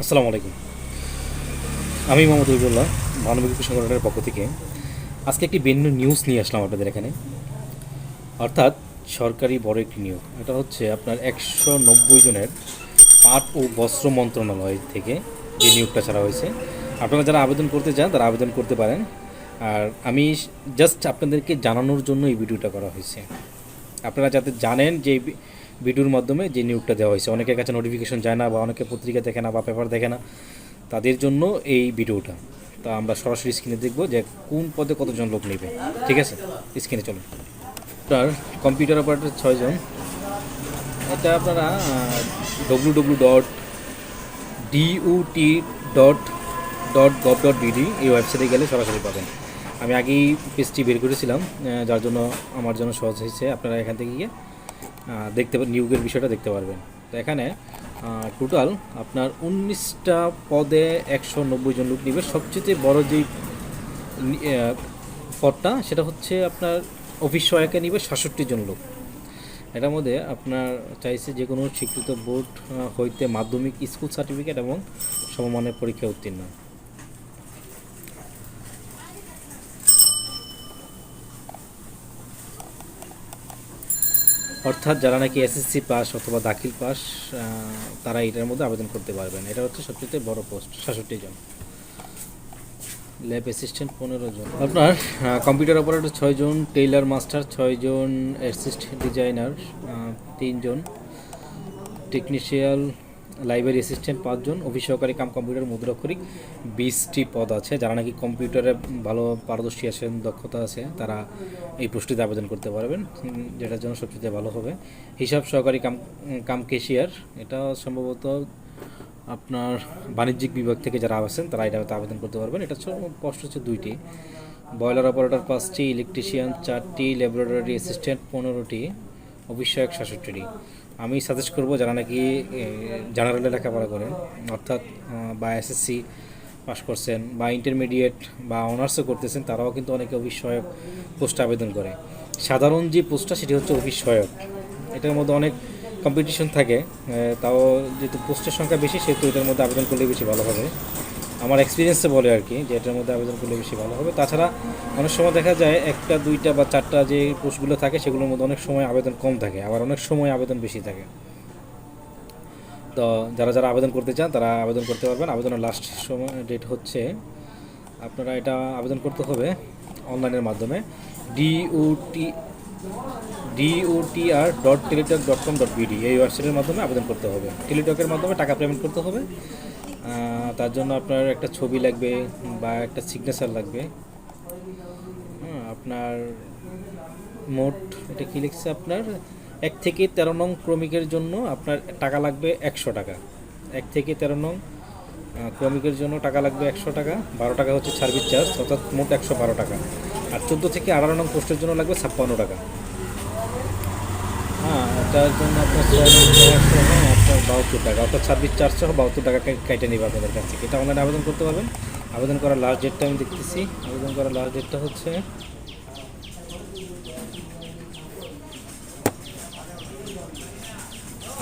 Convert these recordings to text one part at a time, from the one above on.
আসসালামু আলাইকুম। আমি মোহাম্মদ রবিউল্লাহ মানবিক সংগঠনের পক্ষ থেকে। আজকে একটি ভিন্ন নিউজ নিয়ে আসলাম আপনাদের এখানে। অর্থাৎ সরকারি বড় একটি নিয়োগ। এটা হচ্ছে আপনার একশো নব্বই জনের পাট ও বস্ত্র মন্ত্রণালয় থেকে যে নিয়োগটা ছাড়া হয়েছে। আপনারা যারা আবেদন করতে চান, তারা আবেদন করতে পারেন। আর আমি জাস্ট আপনাদেরকে জানানোর জন্য এই ভিডিওটা করা হয়েছে। আপনারা যাতে জানেন যে ভিডিওর মাধ্যমে যে নিয়োগটা দেওয়া হয়েছে। অনেকের কাছে নোটিফিকেশন যায় না বা অনেকে পত্রিকা দেখে না বা পেপার দেখে না। তাদের জন্য এই ভিডিওটা। তা আমরা সরাসরি স্ক্রিনে দেখব যে কোন পদে কতজন লোক নেবে। ঠিক আছে? স্ক্রিনে চলুন। আপনার কম্পিউটার অপারেটর ছয়জন এটা আপনারা W W dot duty dot dot gov dot BD এই ওয়েবসাইটে গেলে সরাসরি পাবেন। আমি আগেই পেজটি বের করেছিলাম যার জন্য আমার জন্য সহজ হয়েছে। আপনারা এখান থেকে গিয়ে দেখতে নিয়োগের বিষয়টা দেখতে পারবেন। তো এখানে টোটাল আপনার উনিশটা পদে একশো নব্বই জন লোক নিবে। সবচেয়ে বড় যেই পদটা, সেটা হচ্ছে আপনার অফিস সহায়কে নিবে সাতষট্টি জন লোক। এটার মধ্যে আপনার চাইছে যে কোনো স্বীকৃত বোর্ড হইতে মাধ্যমিক স্কুল সার্টিফিকেট এবং সমমানের পরীক্ষা উত্তীর্ণ। অর্থাৎ যারা নাকি এসএসসি পাস অথবা দাখিল পাস তারা এটার মধ্যে আবেদন করতে পারবেন। এটা হচ্ছে সবচেয়ে বড় পোস্ট সাতষট্টি জন। ল্যাব অ্যাসিস্ট্যান্ট পনেরো জন। আপনার কম্পিউটার অপারেটর ছয়জন টেইলার মাস্টার ছয়জন অ্যাসিস্ট ডিজাইনার তিনজন টেকনিশিয়াল লাইব্রেরি অ্যাসিস্ট্যান্ট পাঁচজন অফিস সহকারী কাম কম্পিউটার মুদ্রাক্ষরিক বিশটি পদ আছে, যারা নাকি কম্পিউটারে ভালো পারদর্শী আছেন, দক্ষতা আছে, তারা এই পুষ্টিতে আবেদন করতে পারবেন যেটার জন্য সবচেয়ে ভালো হবে। হিসাব সহকারী কাম কাম কেশিয়ার এটা সম্ভবত আপনার বাণিজ্যিক বিভাগ থেকে যারা আছেন, তারা এটাতে আবেদন করতে পারবেন। এটা পোস্ট হচ্ছে দুইটি। বয়লার অপারেটর পাঁচটি ইলেকট্রিশিয়ান চারটি ল্যাবরেটরি অ্যাসিস্ট্যান্ট পনেরোটি অফিসয়ক সাতষট্টিটি। আমি সাজেস্ট করব যারা নাকি জেনারেলে লেখাপড়া করেন, অর্থাৎ বা এসএসসি পাশ করছেন, বা ইন্টারমিডিয়েট বা অনার্সও করতেছেন, তারাও কিন্তু অনেকে অফিস সহায়ক পোস্টে আবেদন করে। সাধারণ যে পোস্টটা সেটি হচ্ছে অফিস সহায়ক এটার মধ্যে অনেক কম্পিটিশন থাকে তাও যেহেতু পোস্টের সংখ্যা বেশি, সেহেতু এটার মধ্যে আবেদন করলে বেশি ভালো হবে। আমার এক্সপিরিয়েন্সে বলে আর কি, যে এটার মধ্যে আবেদন করলে বেশি ভালো হবে। তাছাড়া অনেক সময় দেখা যায় একটা, দুইটা বা চারটা যে পোস্টগুলো থাকে, সেগুলোর মধ্যে অনেক সময় আবেদন কম থাকে, আবার অনেক সময় আবেদন বেশি থাকে। তো যারা যারা আবেদন করতে চান, তারা আবেদন করতে পারবেন। আবেদনের লাস্ট সময় ডেট হচ্ছে, আপনারা এটা আবেদন করতে হবে অনলাইনের মাধ্যমে। DOT DOTR dot Teletalk dot com dot BD এই ওয়েবসাইটের মাধ্যমে আবেদন করতে হবে। টেলিটকের মাধ্যমে টাকা পেমেন্ট করতে হবে। তার জন্য আপনার একটা ছবি লাগবে বা একটা সিগনেচার লাগবে। আপনার মোট, এটা কী লিখছে আপনার? এক থেকে তেরো নং ক্রমিকের জন্য আপনার টাকা লাগবে একশো টাকা। এক থেকে তেরো নং ক্রমিকের জন্য টাকা লাগবে একশো টাকা, বারো টাকা হচ্ছে সার্ভিস চার্জ, অর্থাৎ মোট একশো বারো টাকা। আর চোদ্দ থেকে আঠারো নং পোস্টের জন্য লাগবে ছাপ্পান্ন টাকা। হ্যাঁ তার জন্য আপনার সময় আপনার বাহাত্তর টাকা, অর্থাৎ ছাব্বিশ চারশো বাহাত্তর টাকা কেটে নেবে আপনাদের কাছ থেকে। এটা অনলাইনে আবেদন করতে পারবেন। আবেদন করার লাস্ট ডেটটা আমি দেখতেছি। আবেদন করার লাস্ট ডেটটা হচ্ছে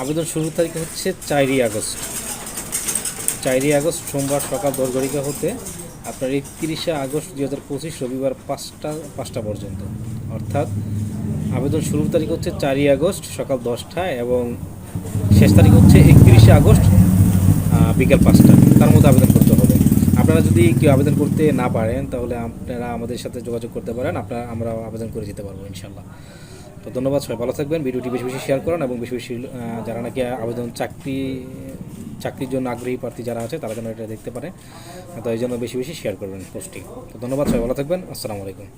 আবেদন শুরুর তারিখ হচ্ছে চারই আগস্ট। চারই আগস্ট সোমবার সকাল দশ ঘটিকা হতে আপনার একত্রিশে আগস্ট দুই হাজার পঁচিশ রবিবার পাঁচটা পাঁচটা পর্যন্ত। অর্থাৎ আবেদন শুরুর তারিখ হচ্ছে চারই আগস্ট সকাল দশটায় এবং শেষ তারিখ হচ্ছে একত্রিশে আগস্ট বিকেল পাঁচটা। তার মধ্যে আবেদন করতে হবে। আপনারা যদি কেউ আবেদন করতে না পারেন তাহলে আপনারা আমাদের সাথে যোগাযোগ করতে পারেন। আপনারা, আমরা আবেদন করে দিতে পারব ইনশাল্লাহ তো ধন্যবাদ সবাই, ভালো থাকবেন। ভিডিওটি বেশি বেশি শেয়ার করুন এবং বেশি বেশি যারা নাকি আবেদন চাকরি, চাকরির জন্য আগ্রহী প্রার্থী যারা আছে, তারা যেন এটা দেখতে পারে। তো এই জন্য বেশি বেশি শেয়ার করবেন পোস্টটি তো ধন্যবাদ সবাই, ভালো থাকবেন। আসসালামু আলাইকুম।